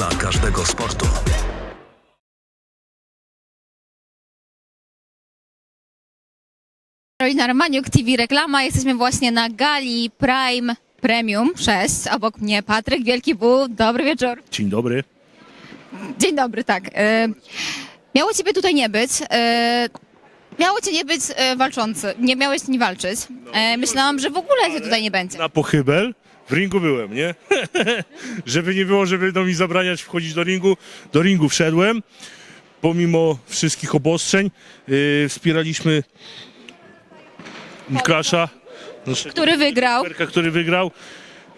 dla każdego sportu. Karolina Romaniuk, TV Reklama. Jesteśmy właśnie na gali Prime Premium 6. Obok mnie Patryk Wielki Bu. Dobry wieczór. Dzień dobry. Dzień dobry, tak. E, miało ciebie tutaj nie być. E, miało cię nie być e, walczący. Nie miałeś nie walczyć. E, myślałam, że w ogóle cię tutaj nie będzie. Na pochybel w ringu byłem, nie? żeby nie było, żeby no mi zabraniać wchodzić do ringu. Do ringu wszedłem. Pomimo wszystkich obostrzeń yy, wspieraliśmy naszego Który wygrał. Berka, który wygrał.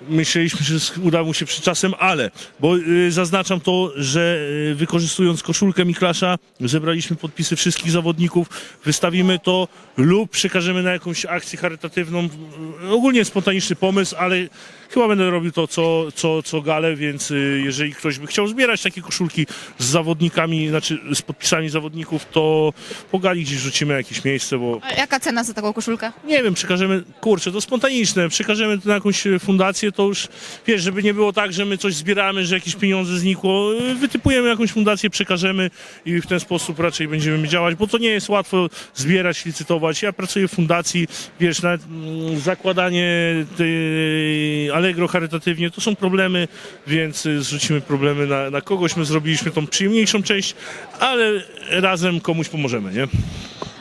Myśleliśmy, że uda mu się przed czasem, ale, bo y, zaznaczam to, że y, wykorzystując koszulkę Miklasza, zebraliśmy podpisy wszystkich zawodników, wystawimy to lub przekażemy na jakąś akcję charytatywną. Ogólnie spontaniczny pomysł, ale chyba będę robił to co, co, co galę, więc y, jeżeli ktoś by chciał zbierać takie koszulki z zawodnikami, znaczy z podpisami zawodników, to po gali gdzieś rzucimy jakieś miejsce, bo A Jaka cena za taką koszulkę? nie wiem, przekażemy, kurczę, to spontaniczne, przekażemy to na jakąś e, fundację, to już, wiesz, żeby nie było tak, że my coś zbieramy, że jakieś pieniądze znikło, e, wytypujemy jakąś fundację, przekażemy i w ten sposób raczej będziemy działać, bo to nie jest łatwo zbierać, licytować. Ja pracuję w fundacji, wiesz, nawet mm, zakładanie tej Allegro charytatywnie, to są problemy, więc e, zrzucimy problemy na, na kogoś, my zrobiliśmy tą przyjemniejszą część, ale razem komuś pomożemy, nie?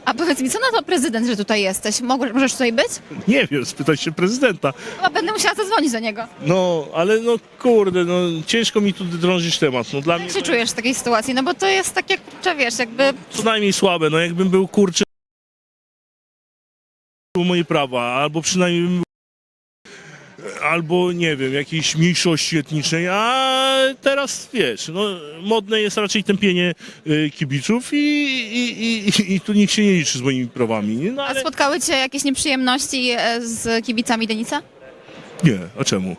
A powiedz mi, co na to prezydent, że tutaj jesteś? Mogłeś, możesz tutaj być? Nie wiem, spytaj się prezydenta. Chyba będę musiała zadzwonić do niego. No, ale no kurde, no ciężko mi tu drążyć temat. No dla mnie Jak się czujesz w takiej sytuacji? No bo to jest tak jak, kurczę, wiesz, jakby co najmniej słabe. No jakbym był kurczę moje prawa, albo przynajmniej bym albo nie wiem, jakiejś mniejszości etnicznej, a teraz wiesz, no modne jest raczej tępienie y, kibiców i, i, i, i tu nikt się nie liczy z moimi prawami. nie? No A ale spotkały cię jakieś nieprzyjemności e, z kibicami Denisa? nie, a czemu?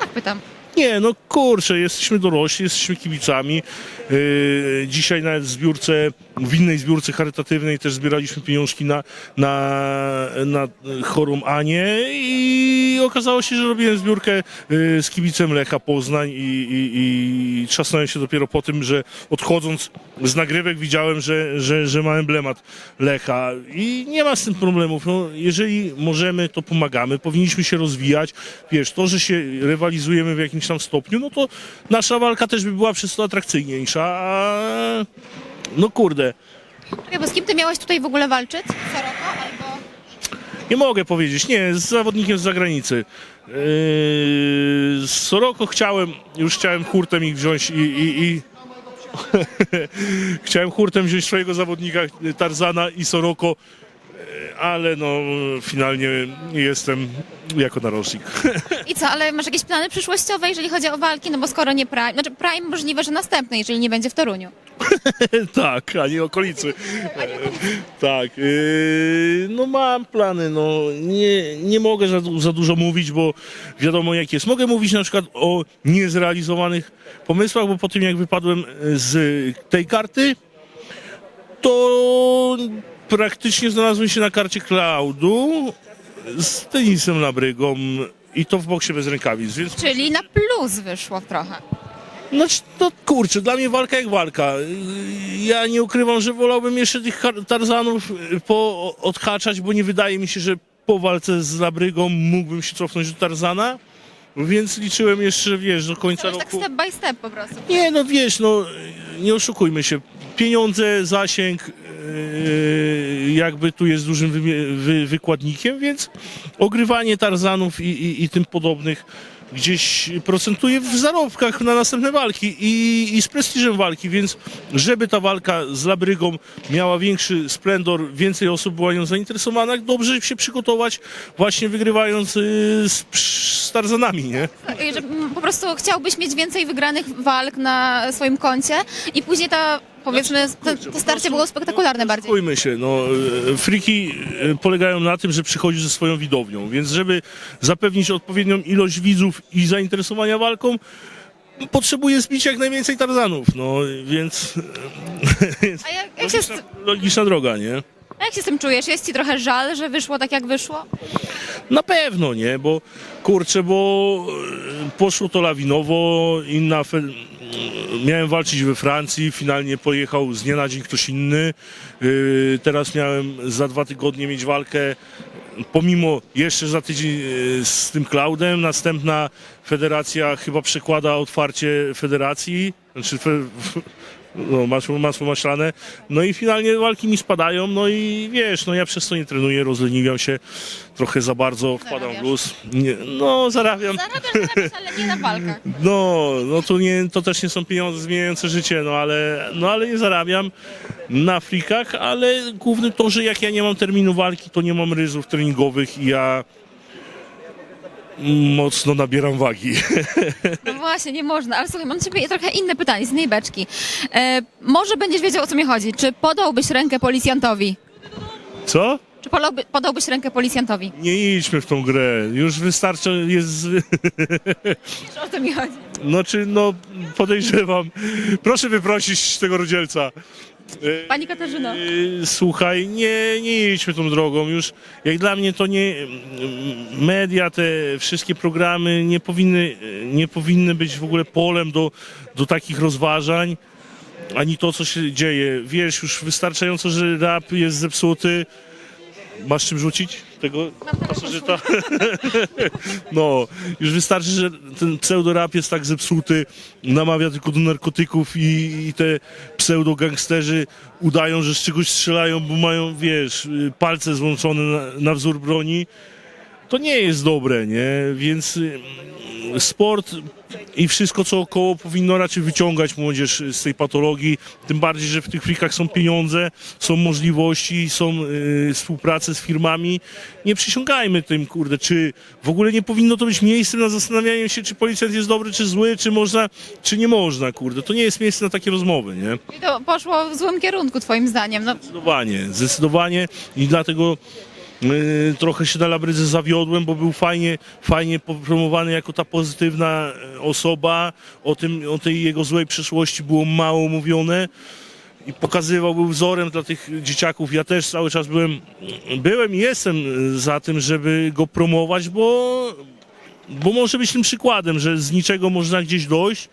Tak pytam. Nie, no kurczę, jesteśmy dorośli, jesteśmy kibicami. Yy, dzisiaj nawet w zbiórce, w innej zbiórce charytatywnej też zbieraliśmy pieniążki na, na, na chorą Anię i okazało się, że robiłem zbiórkę yy, z kibicem Lecha Poznań i, i, i trzasnąłem się dopiero po tym, że odchodząc z nagrywek widziałem, że, że, że ma emblemat Lecha i nie ma z tym problemów. No, jeżeli możemy, to pomagamy. Powinniśmy się rozwijać. Wiesz, to, że się rywalizujemy w jakimś tam stopniu, no to nasza walka też by była przez to atrakcyjniejsza. A... No kurde, Czekaj, bo z kim ty miałeś tutaj w ogóle walczyć? Soroko albo... nie mogę powiedzieć. Nie, z zawodnikiem z zagranicy. Yy, z Soroko chciałem, już chciałem hurtem ich wziąć i... i, i... chciałem hurtem wziąć swojego zawodnika Tarzana i Soroko, ale no finalnie jestem jako narożnik. I co, ale masz jakieś plany przyszłościowe, jeżeli chodzi o walki? No bo skoro nie Prime... Znaczy Prime możliwe, że następny, jeżeli nie będzie w Toruniu. tak, a nie okolicy. tak, yy, no mam plany, no nie, nie mogę za, za dużo mówić, bo wiadomo jak jest. Mogę mówić na przykład o niezrealizowanych pomysłach, bo po tym jak wypadłem z tej karty, to praktycznie znalazłem się na karcie Cloudu z tenisem Labrygą i to w boksie bez rękawic, więc Czyli na plus wyszło trochę. Znaczy, to kurczę, dla mnie walka jak walka. Ja nie ukrywam, że wolałbym jeszcze tych Tarzanów y, po odhaczać, bo nie wydaje mi się, że po walce z Labrygą mógłbym się cofnąć do Tarzana. Więc liczyłem jeszcze, wiesz, do końca To tak roku. step by step po prostu. Nie, no wiesz, no nie oszukujmy się. Pieniądze, zasięg, jakby tu jest dużym wymie- wy, wykładnikiem, więc ogrywanie Tarzanów i, i, i tym podobnych gdzieś procentuje w zarobkach na następne walki i, i z prestiżem walki, więc żeby ta walka z Labrygą miała większy splendor, więcej osób była nią zainteresowana, dobrze się przygotować właśnie wygrywając yy, z, z Tarzanami, nie? Po prostu chciałbyś mieć więcej wygranych walk na swoim koncie i później ta, powiedzmy, to, to starcie było spektakularne bardziej. Spójmy się, no, e, friki e, polegają na tym, że przychodzisz ze swoją widownią, więc żeby zapewnić odpowiednią ilość widzów i zainteresowania walką, potrzebuje zbić jak najwięcej tarzanów, no, więc, więc A jak, jak, się z, logiczna droga, nie? a jak się z tym czujesz? Jest ci trochę żal, że wyszło tak, jak wyszło? Na pewno, nie, bo kurczę, bo e, poszło to lawinowo, inna miałem walczyć we Francji, finalnie pojechał z dnia na dzień ktoś inny. Yy, teraz miałem za dwa tygodnie mieć walkę, pomimo jeszcze za tydzień yy, z tym Cloudem. Następna federacja chyba przekłada otwarcie federacji, znaczy fe, no, masło, masło maślane. No i finalnie walki mi spadają, no i wiesz, no ja przez to nie trenuję, rozleniwiam się trochę za bardzo, wpadam w Zarabiasz? luz. Nie, no zarabiam. Zarabiasz, zarabiasz, ale nie na walkach. No, no to, nie, to też nie są pieniądze zmieniające życie, no ale, no ale nie zarabiam na frikach, ale główny to, że jak ja nie mam terminu walki, to nie mam ryzów treningowych i ja mocno nabieram wagi. No właśnie, nie można. Ale słuchaj, mam do ciebie trochę inne pytanie z innej beczki. E, może będziesz wiedział, o co mi chodzi. Czy podałbyś rękę policjantowi? Co? Czy podałby, podałbyś rękę policjantowi? Nie idźmy w tą grę. Już wystarczy, jest... Wiesz, o co mi chodzi? Znaczy, no podejrzewam. Proszę wyprosić tego rodzielca. E, Pani Katarzyno. Yy, Słuchaj, nie, nie idźmy tą drogą. Już jak dla mnie to nie media, te wszystkie programy nie powinny, nie powinny być w ogóle polem do, do takich rozważań, ani to, co się dzieje. Wiesz, już wystarczająco, że rap jest zepsuty. Masz czym rzucić tego pasożyta? No, już wystarczy, że ten pseudorap jest tak zepsuty, namawia tylko do narkotyków i, i te pseudogangsterzy udają, że z czegoś strzelają, bo mają, wiesz, palce złączone na, na wzór broni. To nie jest dobre, nie? Więc sport i wszystko, co około powinno raczej wyciągać młodzież z tej patologii. Tym bardziej, że w tych frikach są pieniądze, są możliwości, są y, współprace z firmami. Nie przysiągajmy tym, kurde, czy w ogóle nie powinno to być miejscem na zastanawianie się, czy policjant jest dobry, czy zły, czy można, czy nie można, kurde. To nie jest miejsce na takie rozmowy, nie? I to poszło w złym kierunku, twoim zdaniem. No, Zdecydowanie, zdecydowanie i dlatego trochę się na Labrydze zawiodłem, bo był fajnie, fajnie promowany jako ta pozytywna e, osoba. O, tym, o tej jego złej przeszłości było mało mówione i pokazywał, był wzorem dla tych dzieciaków. Ja też cały czas byłem, byłem i jestem e, za tym, żeby go promować, bo, bo może być tym przykładem, że z niczego można gdzieś dojść.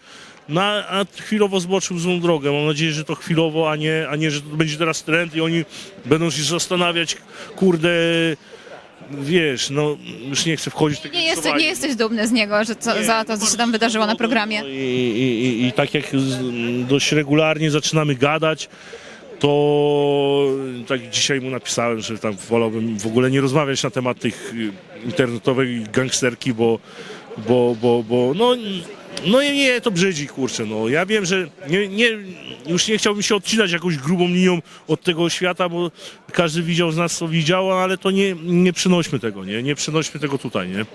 No, a chwilowo zboczył złą drogę. Mam nadzieję, że to chwilowo, a nie, a nie że to będzie teraz trend i oni będą się zastanawiać, kurde, wiesz, no już nie chcę wchodzić w takie nie, nie jesteś dumny z niego, że co, za to, co się tam wydarzyło na programie. I, i, i, I tak jak z- dość regularnie zaczynamy gadać, to tak dzisiaj mu napisałem, że tam wolałbym w ogóle nie rozmawiać na temat tych y, internetowej gangsterki, bo, bo, bo, bo no, no nie, nie, to brzydzi, kurczę, no. Ja wiem, że nie, nie, już nie chciałbym się odcinać jakąś grubą linią od tego świata, bo każdy widział z nas, co widział, ale to nie, nie przynośmy tego, nie, nie przynośmy tego tutaj, nie.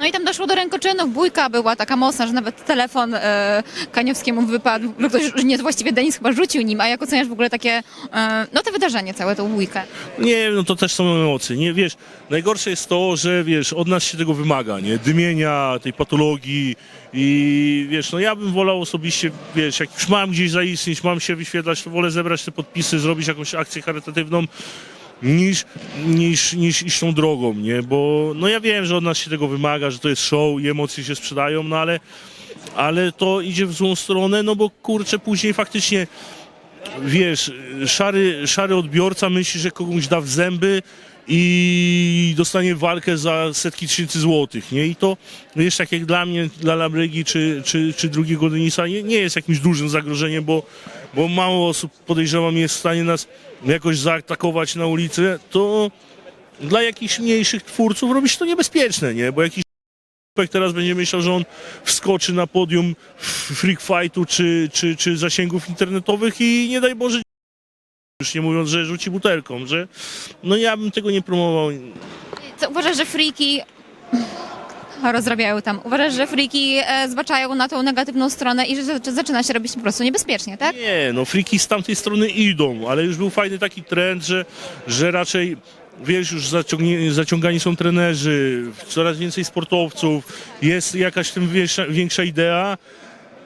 No i tam doszło do rękoczynów, bójka była taka mocna, że nawet telefon e, Kaniowskiemu wypadł, no ktoś nie właściwie Denis chyba rzucił nim, a jak oceniasz w ogóle takie, e, no te wydarzenie całe, tą bójkę? Nie, no to też są emocje, nie, wiesz, najgorsze jest to, że, wiesz, od nas się tego wymaga, nie, dymienia, tej patologii. I, wiesz, no ja bym wolał osobiście, wiesz, jak już mam gdzieś zaistnieć, mam się wyświetlać, to wolę zebrać te podpisy, zrobić jakąś akcję charytatywną, niż, niż, niż iść tą drogą, nie, bo, no ja wiem, że od nas się tego wymaga, że to jest show i emocje się sprzedają, no ale, ale to idzie w złą stronę, no bo, kurczę, później faktycznie wiesz, szary, szary odbiorca myśli, że komuś da w zęby i dostanie walkę za setki tysięcy złotych, nie? I to, wiesz, tak jak dla mnie, dla Labrygi czy, czy, czy drugiego Denisa, nie, nie jest jakimś dużym zagrożeniem, bo, bo mało osób, podejrzewam, jest w stanie nas jakoś zaatakować na ulicy, to dla jakichś mniejszych twórców robi się to niebezpieczne, nie? Bo jakiś jak teraz będzie myślał, że on wskoczy na podium freak fightu czy, czy, czy zasięgów internetowych i nie daj Boże już nie mówiąc, że rzuci butelką, że no ja bym tego nie promował. Co, uważasz, że friki rozrabiają tam, uważasz, że friki e, zwaczają na tą negatywną stronę i że zac- zaczyna się robić po prostu niebezpiecznie, tak? Nie, no friki z tamtej strony idą, ale już był fajny taki trend, że, że raczej wiesz, już zaciągani są trenerzy, coraz więcej sportowców, jest jakaś tym większa, większa idea,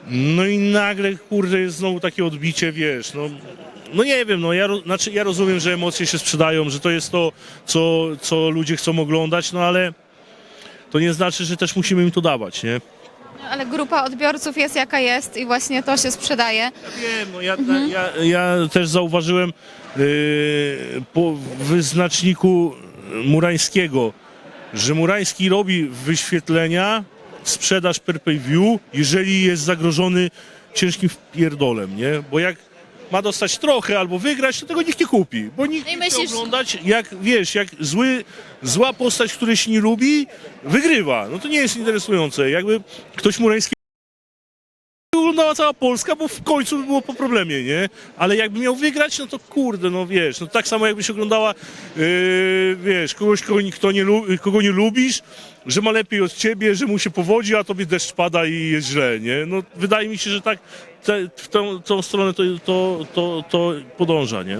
no i nagle, kurde, jest znowu takie odbicie, wiesz, no, no nie wiem, no ja, znaczy ja rozumiem, że emocje się sprzedają, że to jest to, co, co ludzie chcą oglądać, no ale to nie znaczy, że też musimy im to dawać, nie? Ale grupa odbiorców jest jaka jest i właśnie to się sprzedaje. Ja wiem, no ja, ja, ja też zauważyłem yy, po wyznaczniku Murańskiego, że Murański robi wyświetlenia, sprzedaż per pay view, jeżeli jest zagrożony ciężkim wpierdolem, nie? Bo jak ma dostać trochę albo wygrać, to tego nikt nie kupi, bo nikt No i nie chce myślisz- oglądać, jak wiesz, jak zły, zła postać, której się nie lubi, wygrywa. No to nie jest interesujące. Jakby ktoś Murański oglądała cała Polska, bo w końcu by było po problemie, nie? Ale jakby miał wygrać, no to kurde, no wiesz, no tak samo jakbyś oglądała, yy, wiesz, kogoś, kogo, kto nie, lu- kogo nie lubisz, że ma lepiej od ciebie, że mu się powodzi, a tobie deszcz pada i jest źle, nie? No wydaje mi się, że tak te, w tą, tą stronę to, to, to, to podąża, nie?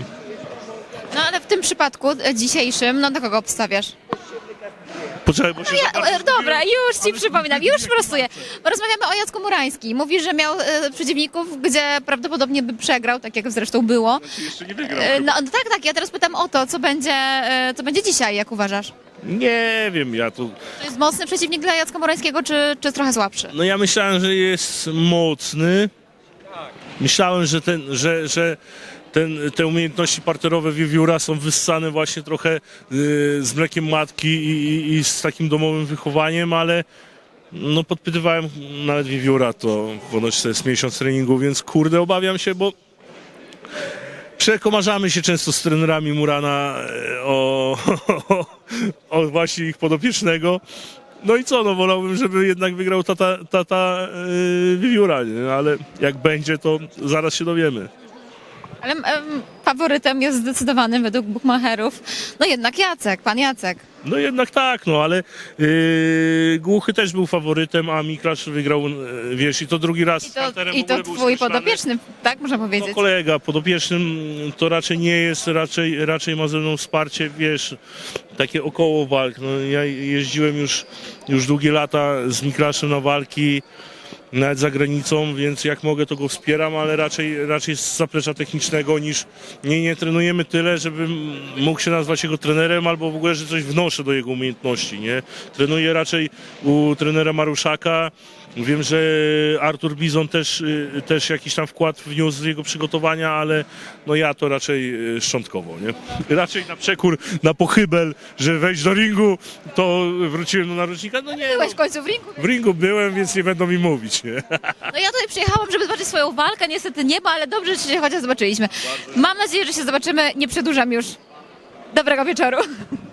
No ale w tym przypadku e, dzisiejszym, no do kogo obstawiasz? Poczekaj, bo się Ja, e, dobra, już ci przypominam, już prostuję. Rozmawiamy o Jacku Murański. Mówi, że miał e, przeciwników, gdzie prawdopodobnie by przegrał, tak jak zresztą było. Jeszcze nie wygrał. E, no, no tak, tak, ja teraz pytam o to, co będzie, e, co będzie dzisiaj, jak uważasz? Nie wiem, ja tu... To jest mocny przeciwnik dla Jacka Murańskiego, czy, czy trochę słabszy? No ja myślałem, że jest mocny. Myślałem, że, ten, że, że ten, te umiejętności parterowe wiewióra są wyssane właśnie trochę y, z mlekiem matki i, i, i z takim domowym wychowaniem, ale no podpytywałem nawet wiewióra, to ponoć to jest miesiąc treningu, więc kurde obawiam się, bo przekomarzamy się często z trenerami Murana e, o, o właśnie ich podopiecznego. No i co, no wolałbym, żeby jednak wygrał tata, tata yy, wiewióra, nie? ale jak będzie, to zaraz się dowiemy. Ale em, faworytem jest zdecydowany według bukmacherów, no jednak Jacek, pan Jacek. No jednak tak, no ale yy, Głuchy też był faworytem, a Miklacz wygrał, yy, wiesz, i to drugi raz I z to, Hunterem i w to ogóle był twój skreślany. podopieczny, tak można No powiedzieć? kolega podopiecznym to raczej nie jest, raczej, raczej ma ze mną wsparcie, wiesz, takie około walk. No, ja jeździłem już, już długie lata z Miklaszem na walki, nawet za granicą, więc jak mogę, to go wspieram, ale raczej, raczej z zaplecza technicznego niż nie, nie trenujemy tyle, żebym mógł się nazwać jego trenerem albo w ogóle, że coś wnoszę do jego umiejętności, nie? Trenuję raczej u trenera Maruszaka, Wiem, że Artur Bizon też, y, też jakiś tam wkład wniósł z jego przygotowania, ale no ja to raczej y, szczątkowo, nie? Raczej na przekór, na pochybel, że wejść do ringu, to wróciłem do narocznika. No nie, no, Byłeś w końcu w ringu? w ringu byłem, więc nie będą mi mówić, nie? No ja tutaj przyjechałam, żeby zobaczyć swoją walkę, niestety nie ma, ale dobrze, że się chociaż zobaczyliśmy. Mam nadzieję, że się zobaczymy, nie przedłużam już. Dobrego wieczoru.